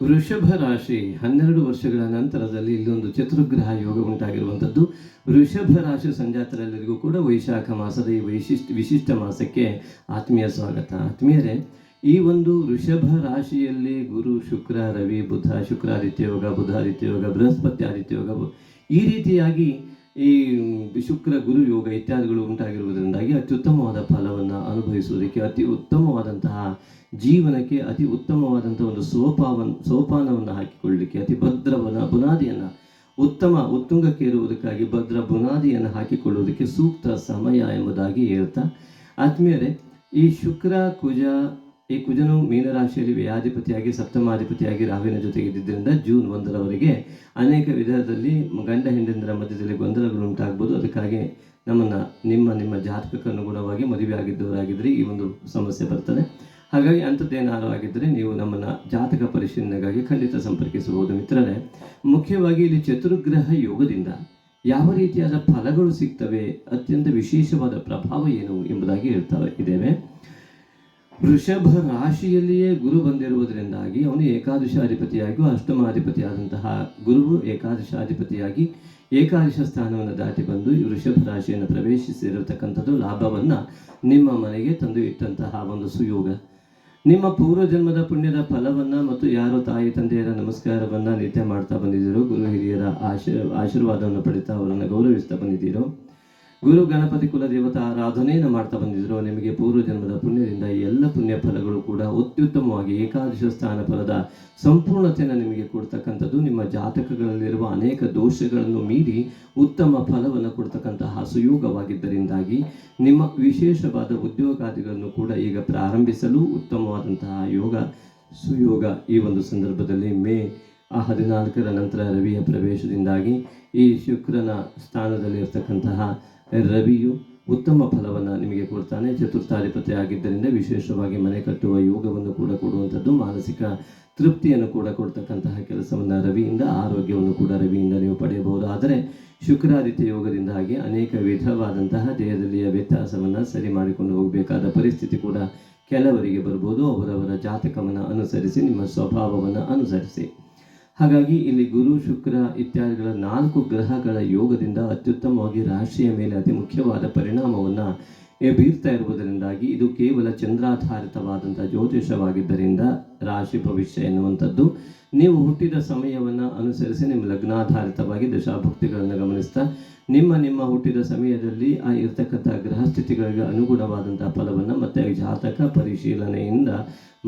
ವೃಷಭ ರಾಶಿ ಹನ್ನೆರಡು ವರ್ಷಗಳ ನಂತರದಲ್ಲಿ ಇಲ್ಲೊಂದು ಚತುರ್ಗ್ರಹ ಯೋಗ ಉಂಟಾಗಿರುವಂಥದ್ದು. ವೃಷಭ ರಾಶಿ ಸಂಜಾತರೆಲ್ಲರಿಗೂ ಕೂಡ ವೈಶಾಖ ಮಾಸದ ಈ ವೈಶಿಷ್ಟ, ವಿಶಿಷ್ಟ ಮಾಸಕ್ಕೆ ಆತ್ಮೀಯ ಸ್ವಾಗತ. ಆತ್ಮೀಯರೇ, ಈ ಒಂದು ವೃಷಭ ರಾಶಿಯಲ್ಲಿ ಗುರು, ಶುಕ್ರ, ರವಿ, ಬುಧ, ಶುಕ್ರಾದಿತ್ಯ ಯೋಗ, ಬುಧಾದಿತ್ಯ ಯೋಗ ಬೃಹಸ್ಪತಿ ಆದಿತ್ಯ ಯೋಗ, ಈ ರೀತಿಯಾಗಿ ಈ ಶುಕ್ರ ಗುರು ಯೋಗ ಇತ್ಯಾದಿಗಳು ಉಂಟಾಗಿರುವುದರಿಂದಾಗಿ ಅತ್ಯುತ್ತಮವಾದ ಫಲವನ್ನು ಅನುಭವಿಸುವುದಕ್ಕೆ ಅತಿ ಉತ್ತಮವಾದಂತಹ ಜೀವನಕ್ಕೆ ಅತಿ ಉತ್ತಮವಾದಂಥ ಒಂದು ಸೋಪಾವನ್, ಸೋಪಾನವನ್ನು ಹಾಕಿಕೊಳ್ಳಲಿಕ್ಕೆ ಅತಿ ಭದ್ರವನ ಬುನಾದಿಯನ್ನು, ಉತ್ತಮ ಉತ್ತುಂಗಕ್ಕೆ ಇರುವುದಕ್ಕಾಗಿ ಭದ್ರ ಬುನಾದಿಯನ್ನು ಹಾಕಿಕೊಳ್ಳುವುದಕ್ಕೆ ಸೂಕ್ತ ಸಮಯ ಎಂಬುದಾಗಿ ಹೇಳ್ತಾ, ಆತ್ಮೀಯರೇ, ಈ ಶುಕ್ರ, ಕುಜ ಈ ಕುಜನು ಮೀನರಾಶಿಯಲ್ಲಿ ವ್ಯಾಧಿಪತಿಯಾಗಿ, ಸಪ್ತಮಾಧಿಪತಿಯಾಗಿ ರಾಹುವಿನ ಜೊತೆಗೆ ಇದ್ದಿದ್ದರಿಂದ ಜೂನ್ ಒಂದರವರೆಗೆ ಅನೇಕ ವಿಧದಲ್ಲಿ ಗಂಡ ಹೆಂಡಂದರ ಮಧ್ಯದಲ್ಲಿ ಗೊಂದಲಗಳು ಉಂಟಾಗ್ಬೋದು ಅದಕ್ಕಾಗಿ ನಮ್ಮನ್ನು, ನಿಮ್ಮ ನಿಮ್ಮ ಜಾತಕಕ್ಕೆ ಅನುಗುಣವಾಗಿ ಮದುವೆ ಆಗಿದ್ದವರಾಗಿದ್ದರೆ ಈ ಒಂದು ಸಮಸ್ಯೆ ಬರ್ತದೆ. ಹಾಗಾಗಿ ಅಂಥದ್ದೇನಾರು ಆಗಿದ್ದರೆ ನೀವು ನಮ್ಮನ್ನು ಜಾತಕ ಪರಿಶೀಲನೆಗಾಗಿ ಖಂಡಿತ ಸಂಪರ್ಕಿಸಬಹುದು. ಮಿತ್ರರೇ, ಮುಖ್ಯವಾಗಿ ಇಲ್ಲಿ ಚತುರ್ಗ್ರಹ ಯೋಗದಿಂದ ಯಾವ ರೀತಿಯಾದ ಫಲಗಳು ಸಿಗ್ತವೆ? ಅತ್ಯಂತ ವಿಶೇಷವಾದ ಪ್ರಭಾವ ಏನು ಎಂಬುದಾಗಿ ಹೇಳ್ತಾ ಇದ್ದೇವೆ. ವೃಷಭ ರಾಶಿಯಲ್ಲಿಯೇ ಗುರು ಬಂದಿರುವುದರಿಂದಾಗಿ ಅವನು ಏಕಾದಶಾಧಿಪತಿಯಾಗಿಯೂ ಅಷ್ಟಮಾಧಿಪತಿಯಾದಂತಹ ಗುರುವು ಏಕಾದಶಾಧಿಪತಿಯಾಗಿ ಏಕಾದಶ ಸ್ಥಾನವನ್ನು ದಾಟಿ ಬಂದು ಈ ವೃಷಭ ರಾಶಿಯನ್ನು ಪ್ರವೇಶಿಸಿರತಕ್ಕಂಥದ್ದು ಲಾಭವನ್ನು ನಿಮ್ಮ ಮನೆಗೆ ತಂದು ಇಟ್ಟಂತಹ ಒಂದು ಸುಯೋಗ. ನಿಮ್ಮ ಪೂರ್ವ ಜನ್ಮದ ಪುಣ್ಯದ ಫಲವನ್ನು ಮತ್ತು ಯಾರು ತಾಯಿ ತಂದೆಯರ ನಮಸ್ಕಾರವನ್ನು ನಿತ್ಯ ಮಾಡ್ತಾ ಬಂದಿದ್ದೀರೋ, ಗುರು ಹಿರಿಯರ ಆಶೀರ್, ಆಶೀರ್ವಾದವನ್ನು ಪಡಿತಾ ಅವರನ್ನು ಗೌರವಿಸ್ತಾ ಬಂದಿದ್ದೀರೋ ಗುರು ಗಣಪತಿ ಕುಲ ದೇವತಾ ಆರಾಧನೆಯನ್ನು ಮಾಡ್ತಾ ಬಂದಿದ್ರು. ನಿಮಗೆ ಪೂರ್ವ ಜನ್ಮದ ಪುಣ್ಯದಿಂದ ಎಲ್ಲ ಪುಣ್ಯ ಫಲಗಳು ಕೂಡ ಅತ್ಯುತ್ತಮವಾಗಿ ಏಕಾದಶ ಸ್ಥಾನ ಫಲದ ಸಂಪೂರ್ಣತೆಯನ್ನು ನಿಮಗೆ ಕೊಡ್ತಕ್ಕಂಥದ್ದು. ನಿಮ್ಮ ಜಾತಕಗಳಲ್ಲಿರುವ ಅನೇಕ ದೋಷಗಳನ್ನು ಮೀರಿ ಉತ್ತಮ ಫಲವನ್ನು ಕೊಡ್ತಕ್ಕಂತಹ ಸುಯೋಗವಾಗಿದ್ದರಿಂದಾಗಿ ನಿಮ್ಮ ವಿಶೇಷವಾದ ಉದ್ಯೋಗಾದಿಗಳನ್ನು ಕೂಡ ಈಗ ಪ್ರಾರಂಭಿಸಲು ಉತ್ತಮವಾದಂತಹ ಯೋಗ, ಸುಯೋಗ ಈ ಒಂದು ಸಂದರ್ಭದಲ್ಲಿ ಮೇ ಆ ಹದಿನಾಲ್ಕರ ನಂತರ ರವಿಯ ಪ್ರವೇಶದಿಂದಾಗಿ ಈ ಶುಕ್ರನ ಸ್ಥಾನದಲ್ಲಿ ಇರ್ತಕ್ಕಂತಹ ರವಿಯು ಉತ್ತಮ ಫಲವನ್ನು ನಿಮಗೆ ಕೊಡ್ತಾನೆ. ಚತುರ್ಥಾಧಿಪತಿ ಆಗಿದ್ದರಿಂದ ವಿಶೇಷವಾಗಿ ಮನೆ ಕಟ್ಟುವ ಯೋಗವನ್ನು ಕೂಡ ಕೊಡುವಂಥದ್ದು, ಮಾನಸಿಕ ತೃಪ್ತಿಯನ್ನು ಕೂಡ ಕೊಡ್ತಕ್ಕಂತಹ ಕೆಲಸವನ್ನು ರವಿಯಿಂದ, ಆರೋಗ್ಯವನ್ನು ಕೂಡ ರವಿಯಿಂದ ನೀವು ಪಡೆಯಬಹುದು. ಆದರೆ ಶುಕ್ರಾದಿತ್ಯ ಯೋಗದಿಂದಾಗಿ ಅನೇಕ ವಿಧವಾದಂತಹ ದೇಹದಲ್ಲಿಯ ವ್ಯತ್ಯಾಸವನ್ನು ಸರಿ ಮಾಡಿಕೊಂಡು ಹೋಗಬೇಕಾದ ಪರಿಸ್ಥಿತಿ ಕೂಡ ಕೆಲವರಿಗೆ ಬರ್ಬೋದು. ಅವರವರ ಜಾತಕವನ್ನು ಅನುಸರಿಸಿ, ನಿಮ್ಮ ಸ್ವಭಾವವನ್ನು ಅನುಸರಿಸಿ. ಹಾಗಾಗಿ ಇಲ್ಲಿ ಗುರು, ಶುಕ್ರ ಇತ್ಯಾದಿಗಳ ನಾಲ್ಕು ಗ್ರಹಗಳ ಯೋಗದಿಂದ ಅತ್ಯುತ್ತಮವಾಗಿ ರಾಶಿಯ ಮೇಲೆ ಅತಿ ಮುಖ್ಯವಾದ ಪರಿಣಾಮವನ್ನು ಬೀರ್ತಾ ಇರುವುದರಿಂದಾಗಿ ಇದು ಕೇವಲ ಚಂದ್ರಾಧಾರಿತವಾದಂಥ ಜ್ಯೋತಿಷವಾಗಿದ್ದರಿಂದ ರಾಶಿ ಭವಿಷ್ಯ ಎನ್ನುವಂಥದ್ದು. ನೀವು ಹುಟ್ಟಿದ ಸಮಯವನ್ನು ಅನುಸರಿಸಿ ನಿಮ್ಮ ಲಗ್ನಾಧಾರಿತವಾಗಿ ದಶಾಭಕ್ತಿಗಳನ್ನು ಗಮನಿಸ್ತಾ, ನಿಮ್ಮ ನಿಮ್ಮ ಹುಟ್ಟಿದ ಸಮಯದಲ್ಲಿ ಆ ಇರ್ತಕ್ಕಂಥ ಗ್ರಹ ಸ್ಥಿತಿಗಳಿಗೆ ಅನುಗುಣವಾದಂಥ ಫಲವನ್ನು ಮತ್ತು ಜಾತಕ ಪರಿಶೀಲನೆಯಿಂದ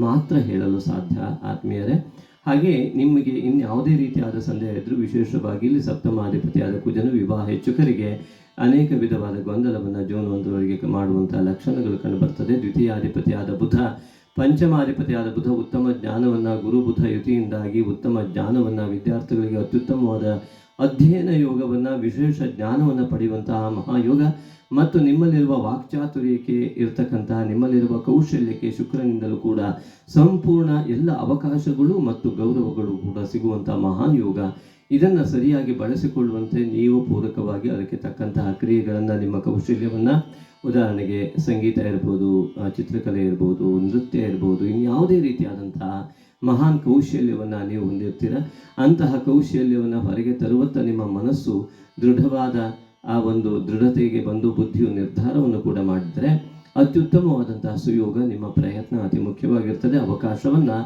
ಮಾತ್ರ ಹೇಳಲು ಸಾಧ್ಯ. ಆತ್ಮೀಯರೇ ಹಾಗೆ ನಿಮಗೆ ಇನ್ಯಾವುದೇ ರೀತಿಯಾದ ಸಂದೇಹ ಇದ್ದರೂ ವಿಶೇಷವಾಗಿ ಇಲ್ಲಿ ಸಪ್ತಮಾಧಿಪತಿಯಾದ ಕುಜನು ವಿವಾಹ ಹೆಚ್ಚುಕರಿಗೆ ಅನೇಕ ವಿಧವಾದ ಗೊಂದಲವನ್ನು ಜೂನ್ ಒಂದರವರೆಗೆ ಮಾಡುವಂತಹ ಲಕ್ಷಣಗಳು ಕಂಡುಬರ್ತದೆ. ದ್ವಿತೀಯಾಧಿಪತಿಯಾದ ಬುಧ, ಪಂಚಮಾಧಿಪತಿಯಾದ ಬುಧ ಉತ್ತಮ ಜ್ಞಾನವನ್ನು ಗುರು ಬುಧ ಯುತಿಯಿಂದಾಗಿ ಉತ್ತಮ ಜ್ಞಾನವನ್ನು ವಿದ್ಯಾರ್ಥಿಗಳಿಗೆ ಅತ್ಯುತ್ತಮವಾದ ಅಧ್ಯಯನ ಯೋಗವನ್ನು, ವಿಶೇಷ ಜ್ಞಾನವನ್ನು ಪಡೆಯುವಂತಹ ಮಹಾಯೋಗ ಮತ್ತು ನಿಮ್ಮಲ್ಲಿರುವ ವಾಕ್ಚಾತುರ್ಯಕ್ಕೆ ಇರತಕ್ಕಂತಹ, ನಿಮ್ಮಲ್ಲಿರುವ ಕೌಶಲ್ಯಕ್ಕೆ ಶುಕ್ರನಿಂದಲೂ ಕೂಡ ಸಂಪೂರ್ಣ ಎಲ್ಲ ಅವಕಾಶಗಳು ಮತ್ತು ಗೌರವಗಳು ಕೂಡ ಸಿಗುವಂತಹ ಮಹಾನ್ ಯೋಗ ಇದನ್ನು ಸರಿಯಾಗಿ ಬಳಸಿಕೊಳ್ಳುವಂತೆ ನೀವು ಪೂರಕವಾಗಿ ಅದಕ್ಕೆ ತಕ್ಕಂತಹ ಕ್ರಿಯೆಗಳನ್ನು, ನಿಮ್ಮ ಕೌಶಲ್ಯವನ್ನು, ಉದಾಹರಣೆಗೆ ಸಂಗೀತ ಇರ್ಬೋದು, ಚಿತ್ರಕಲೆ ಇರ್ಬೋದು, ನೃತ್ಯ ಇರ್ಬೋದು, ಇನ್ಯಾವುದೇ ರೀತಿಯಾದಂತಹ ಮಹಾನ್ ಕೌಶಲ್ಯವನ್ನು ನೀವು ಹೊಂದಿರ್ತೀರ. ಅಂತಹ ಕೌಶಲ್ಯವನ್ನು ಹೊರಗೆ ತರುವತ್ತ ನಿಮ್ಮ ಮನಸ್ಸು ದೃಢವಾದ ಆ ಒಂದು ದೃಢತೆಗೆ ಬಂದು ಬುದ್ಧಿಯು ನಿರ್ಧಾರವನ್ನು ಕೂಡ ಮಾಡಿದರೆ ಅತ್ಯುತ್ತಮವಾದಂತಹ ಸುಯೋಗ ನಿಮ್ಮ ಪ್ರಯತ್ನ ಅತಿ ಮುಖ್ಯವಾಗಿರ್ತದೆ. ಅವಕಾಶವನ್ನು,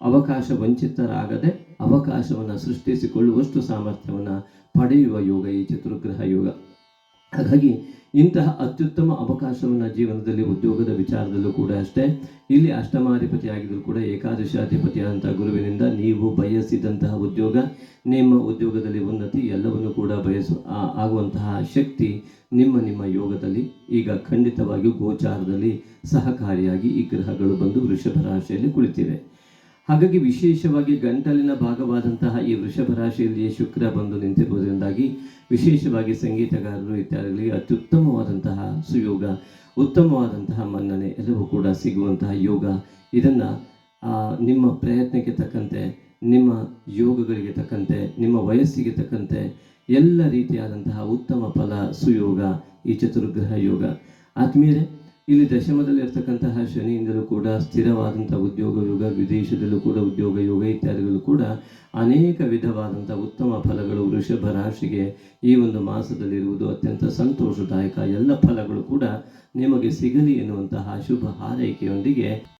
ಅವಕಾಶ ವಂಚಿತರಾಗದೆ ಅವಕಾಶವನ್ನು ಸೃಷ್ಟಿಸಿಕೊಳ್ಳುವಷ್ಟು ಸಾಮರ್ಥ್ಯವನ್ನು ಪಡೆಯುವ ಯೋಗ ಈ ಚತುರ್ಗ್ರಹ ಯೋಗ. ಹಾಗಾಗಿ ಇಂತಹ ಅತ್ಯುತ್ತಮ ಅವಕಾಶವನ್ನು ಜೀವನದಲ್ಲಿ, ಉದ್ಯೋಗದ ವಿಚಾರದಲ್ಲೂ ಕೂಡ ಅಷ್ಟೇ, ಇಲ್ಲಿ ಅಷ್ಟಮಾಧಿಪತಿ ಕೂಡ ಏಕಾದಶಾಧಿಪತಿಯಾದಂತಹ ಗುರುವಿನಿಂದ ನೀವು ಬಯಸಿದಂತಹ ಉದ್ಯೋಗ, ನಿಮ್ಮ ಉದ್ಯೋಗದಲ್ಲಿ ಉನ್ನತಿ ಎಲ್ಲವನ್ನು ಕೂಡ ಬಯಸು ಆಗುವಂತಹ ಶಕ್ತಿ ನಿಮ್ಮ ನಿಮ್ಮ ಯೋಗದಲ್ಲಿ ಈಗ ಖಂಡಿತವಾಗಿಯೂ ಗೋಚಾರದಲ್ಲಿ ಸಹಕಾರಿಯಾಗಿ ಈ ಗ್ರಹಗಳು ಬಂದು ವೃಷಭ ರಾಶಿಯಲ್ಲಿ ಕುಳಿತಿವೆ. ಹಾಗಾಗಿ ವಿಶೇಷವಾಗಿ ಗಂಟಲಿನ ಭಾಗವಾದಂತಹ ಈ ವೃಷಭ ರಾಶಿಯಲ್ಲಿಯೇ ಶುಕ್ರ ಬಂದು ನಿಂತಿರುವುದರಿಂದಾಗಿ ವಿಶೇಷವಾಗಿ ಸಂಗೀತಗಾರರು ಇತ್ಯಾದಿಗಳಿಗೆ ಅತ್ಯುತ್ತಮವಾದಂತಹ ಸುಯೋಗ, ಉತ್ತಮವಾದಂತಹ ಮನ್ನಣೆ ಎಲ್ಲವೂ ಕೂಡ ಸಿಗುವಂತಹ ಯೋಗ. ಇದನ್ನು ನಿಮ್ಮ ಪ್ರಯತ್ನಕ್ಕೆ ತಕ್ಕಂತೆ, ನಿಮ್ಮ ಯೋಗಗಳಿಗೆ ತಕ್ಕಂತೆ, ನಿಮ್ಮ ವಯಸ್ಸಿಗೆ ತಕ್ಕಂತೆ ಎಲ್ಲ ರೀತಿಯಾದಂತಹ ಉತ್ತಮ ಫಲ, ಸುಯೋಗ, ಈ ಚತುರ್ಗ್ರಹ ಯೋಗ. ಆತ್ಮೀಯರೇ ಇಲ್ಲಿ ದಶಮದಲ್ಲಿ ದಶಮದಲ್ಲಿರ್ತಕ್ಕಂತಹ ಶನಿಯಿಂದಲೂ ಕೂಡ ಸ್ಥಿರವಾದಂಥ ಉದ್ಯೋಗ ಯೋಗ, ವಿದೇಶದಲ್ಲೂ ಕೂಡ ಉದ್ಯೋಗ ಯೋಗ ಇತ್ಯಾದಿಗಳು ಕೂಡ ಅನೇಕ ವಿಧವಾದಂಥ ಉತ್ತಮ ಫಲಗಳು ವೃಷಭ ರಾಶಿಗೆ ಈ ಒಂದು ಮಾಸದಲ್ಲಿರುವುದು ಅತ್ಯಂತ ಸಂತೋಷದಾಯಕ. ಎಲ್ಲ ಫಲಗಳು ಕೂಡ ನಿಮಗೆ ಸಿಗಲಿ ಎನ್ನುವಂತಹ ಶುಭ ಹಾರೈಕೆಯೊಂದಿಗೆ